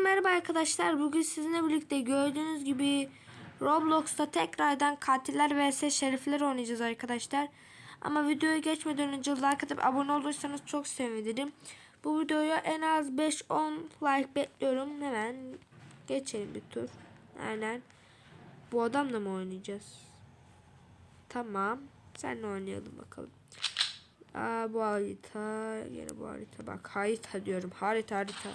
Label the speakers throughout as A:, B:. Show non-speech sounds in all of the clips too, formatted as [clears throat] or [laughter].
A: Herkese merhaba arkadaşlar. Bugün sizinle birlikte gördüğünüz gibi Roblox'ta tekrardan katiller vs şerifler oynayacağız arkadaşlar. Ama videoya geçmeden önce like atıp abone olursanız çok sevinirim. Bu videoya en az 5-10 like bekliyorum. Hemen geçelim bir tur. Aynen. Bu adamla mı oynayacağız? Tamam. Senle oynayalım bakalım. Aa, bu harita. Yine bu harita. Bak harita diyorum. Harita harita.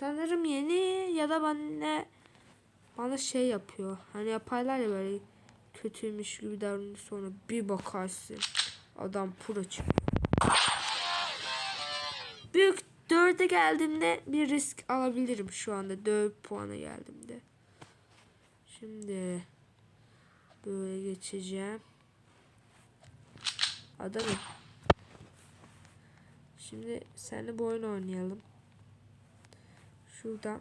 A: Sanırım yeni ya da bana bana şey yapıyor. Hani yaparlar ya böyle kötüymüş gibi davranıyor sonra bir bakarsın adam pro çıkıyor. Büyük dörde geldiğimde bir risk alabilirim şu anda 4 puana geldiğimde. Şimdi böyle geçeceğim. Adamım. Şimdi seninle bu oyunu oynayalım. Şuradan.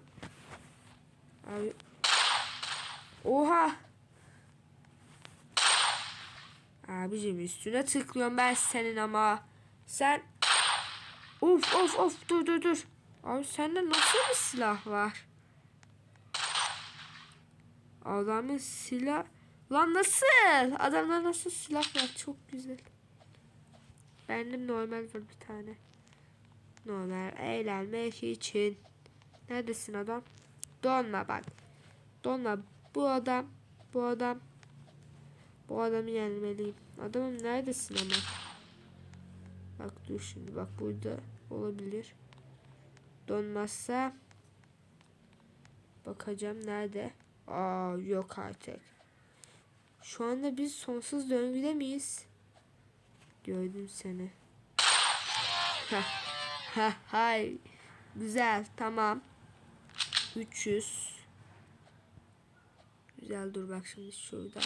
A: Abi. Oha. Abicim üstüne tıklıyorum ben senin ama. Sen. Of of of dur dur dur. Abi sende nasıl bir silah var? Adamın silah. Lan nasıl? Adamda nasıl silah var? Çok güzel. Benim normal var bir tane. Normal eğlenmek için. Neredesin adam? Donma bak. Donma. Bu adam. Bu adam. Bu adamı yenmeliyim. Adamım neredesin ama? Bak dur şimdi. Bak burada olabilir. Donmazsa bakacağım nerede? Aa yok artık. Şu anda biz sonsuz döngüde miyiz? Gördüm seni. Ha ha hay. Güzel tamam. 300 Güzel dur bak şimdi şuradan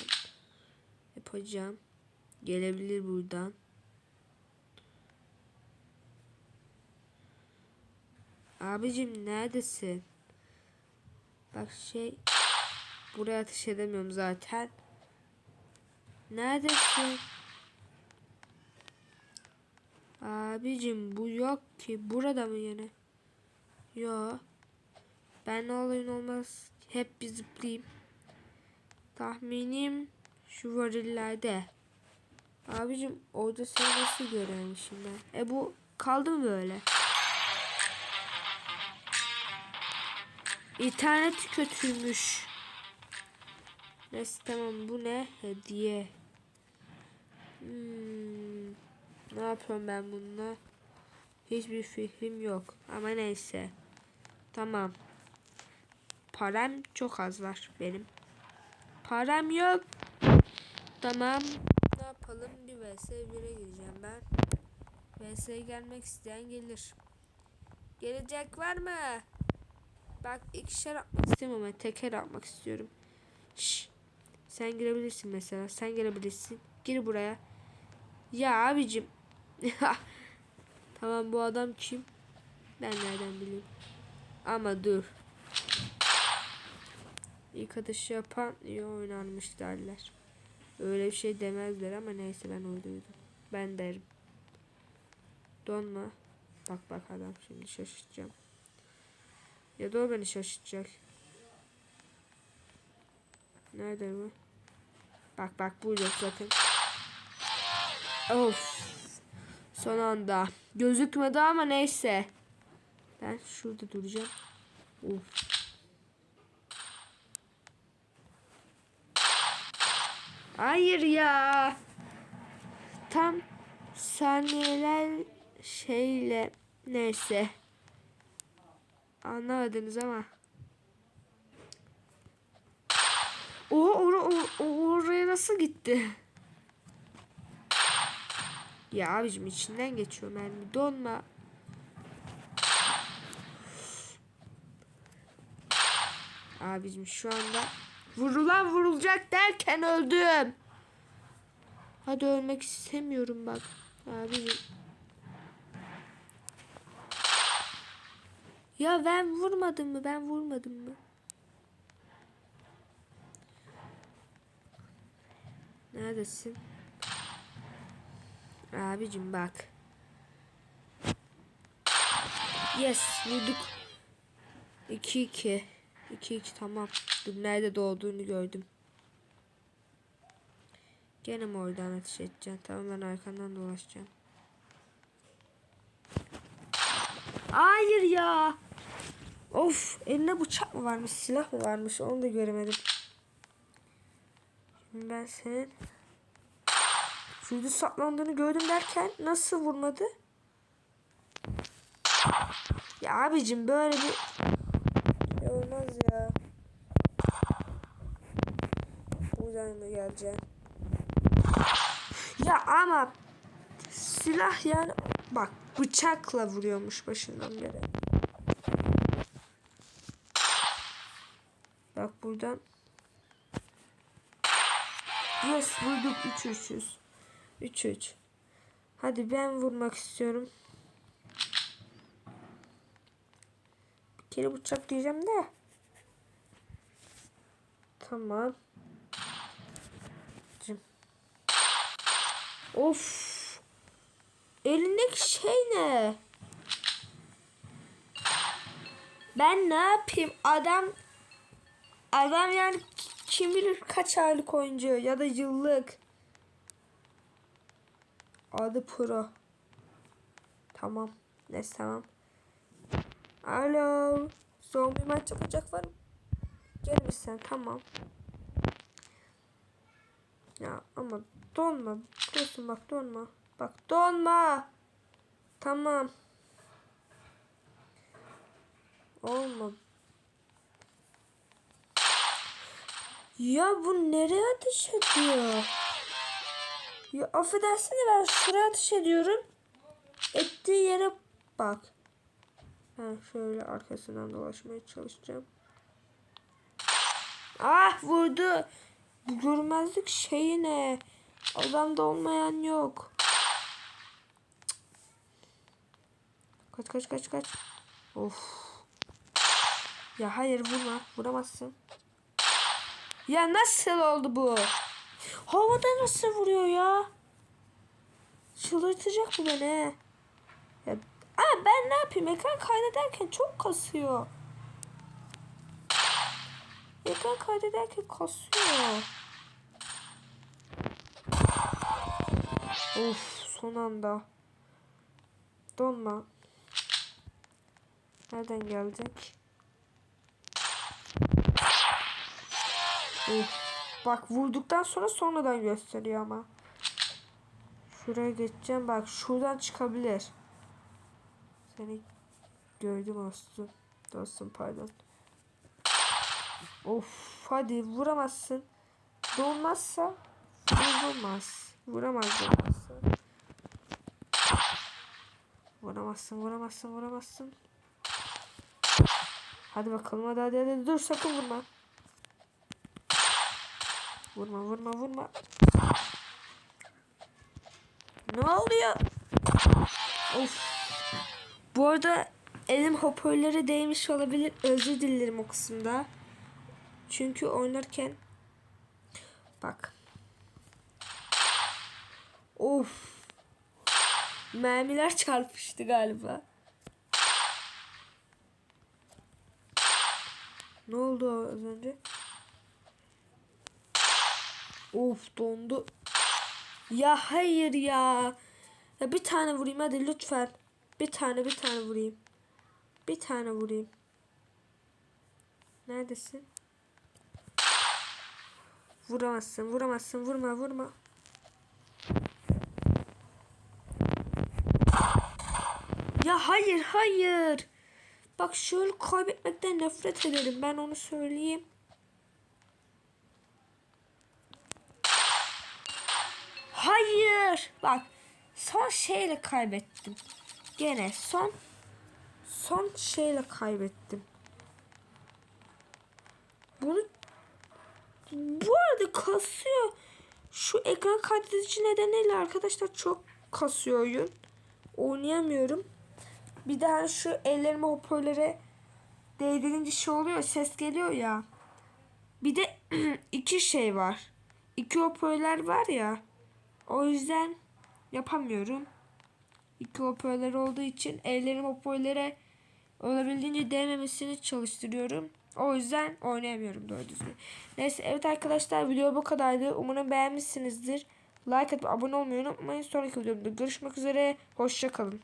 A: yapacağım. Gelebilir buradan. Abicim neredesin? Bak şey buraya ateş edemiyorum zaten. Neredesin? Abicim bu yok ki. Burada mı yine? Yok. Ben ne olayın olmaz. Hep bir zıplayayım. Tahminim şu varillerde. Abicim orada seni nasıl görüyormuşum ben? E bu kaldı mı böyle? İnternet kötüymüş. Neyse tamam bu ne? Hediye. Hmm, ne yapıyorum ben bununla? Hiçbir fikrim yok. Ama neyse. Tamam. Param çok az var benim. Param yok. Tamam. Ne yapalım? Bir vs 1'e gireceğim ben. vs'ye gelmek isteyen gelir. Gelecek var mı? Bak ikişer atmak istemiyorum ben. Teker atmak istiyorum. Şş. Sen girebilirsin mesela. Sen girebilirsin. Gir buraya. Ya abicim. [laughs] tamam bu adam kim? Ben nereden bileyim? Ama dur. İlk atışı yapan iyi oynanmış derler. Öyle bir şey demezler ama neyse ben uyduydum. Ben derim. Donma. Bak bak adam şimdi şaşırtacağım. Ya da o beni şaşırtacak. Nerede bu? Bak bak bu yok zaten. Of. Son anda. Gözükmedi ama neyse. Ben şurada duracağım. Of. Hayır ya. Tam saniyeler şeyle neyse. Anlamadınız ama. O, or or oraya nasıl gitti? Ya abicim içinden geçiyor mermi. Donma. Abicim şu anda vurulan vurulacak derken öldüm. Hadi ölmek istemiyorum bak. Abicim. Ya ben vurmadım mı? Ben vurmadım mı? Neredesin? Abicim bak. Yes vurduk. 2-2. 2-2 tamam. Dur nerede doğduğunu gördüm. Gene mi oradan ateş edeceksin? Tamam ben arkandan dolaşacağım. Hayır ya. Of eline bıçak mı varmış silah mı varmış onu da göremedim. Şimdi ben senin şurada saklandığını gördüm derken nasıl vurmadı? Ya abicim böyle bir olmaz ya. Buradan mı geleceksin? Ya ama silah yani bak bıçakla vuruyormuş başından beri. Bak buradan. Yes vurduk 3 3 3 3. Hadi ben vurmak istiyorum. Bir kere bıçak diyeceğim de. Tamam. Of. Elindeki şey ne? Ben ne yapayım? Adam adam yani kim bilir kaç aylık oyuncu ya da yıllık. Adı Pro. Tamam. Neyse tamam. Alo. Zombi maç yapacak var mı? Gel bir sen tamam. Ya ama donma. Biliyorsun bak donma. Bak donma. Tamam. Olmadı. Ya bu nereye ateş ediyor? Ya affedersin de ben şuraya ateş ediyorum. Ettiği yere bak. Ben şöyle arkasından dolaşmaya çalışacağım. Ah vurdu. Bu görmezlik şeyi ne? Adamda olmayan yok. Kaç kaç kaç kaç. Of. Ya hayır vurma. Vuramazsın. Ya nasıl oldu bu? Havada nasıl vuruyor ya? Çıldırtacak bu beni. Ya, aa, ben ne yapayım? Ekran kaydederken çok kasıyor. Ekran kaydederken kasıyor. Of son anda. Donma. Nereden gelecek? Of. Bak vurduktan sonra sonradan gösteriyor ama. Şuraya geçeceğim. Bak şuradan çıkabilir. Seni gördüm dostum. Dostum pardon. Of hadi vuramazsın. Dolmazsa vurulmaz. Vuramaz dolmazsa. Vuramazsın vuramazsın vuramazsın. Hadi bakalım hadi hadi hadi dur sakın vurma. Vurma vurma vurma. Ne oluyor? Of. Bu arada elim hoparlöre değmiş olabilir. Özür dilerim o kısımda. Çünkü oynarken bak. Of. Mermiler çarpıştı galiba. Ne oldu az önce? Of dondu. Ya hayır ya. Ya bir tane vurayım hadi lütfen. Bir tane bir tane vurayım. Bir tane vurayım. Neredesin? Vuramazsın, vuramazsın, vurma, vurma. Ya hayır, hayır. Bak şöyle kaybetmekten nefret ederim. Ben onu söyleyeyim. Hayır. Bak son şeyle kaybettim. Gene son son şeyle kaybettim. Bunu kasıyor. Şu ekran kaydedici nedeniyle arkadaşlar çok kasıyor oyun. Oynayamıyorum. Bir daha şu ellerimi hoparlöre değdirince şey oluyor ses geliyor ya. Bir de [clears throat] iki şey var. İki hoparlör var ya. O yüzden yapamıyorum. İki hoparlör olduğu için ellerim hoparlöre olabildiğince değmemesini çalıştırıyorum. O yüzden oynayamıyorum doğru düzgün. Neyse evet arkadaşlar video bu kadardı. Umarım beğenmişsinizdir. Like atıp abone olmayı unutmayın. Sonraki videomda görüşmek üzere. Hoşçakalın.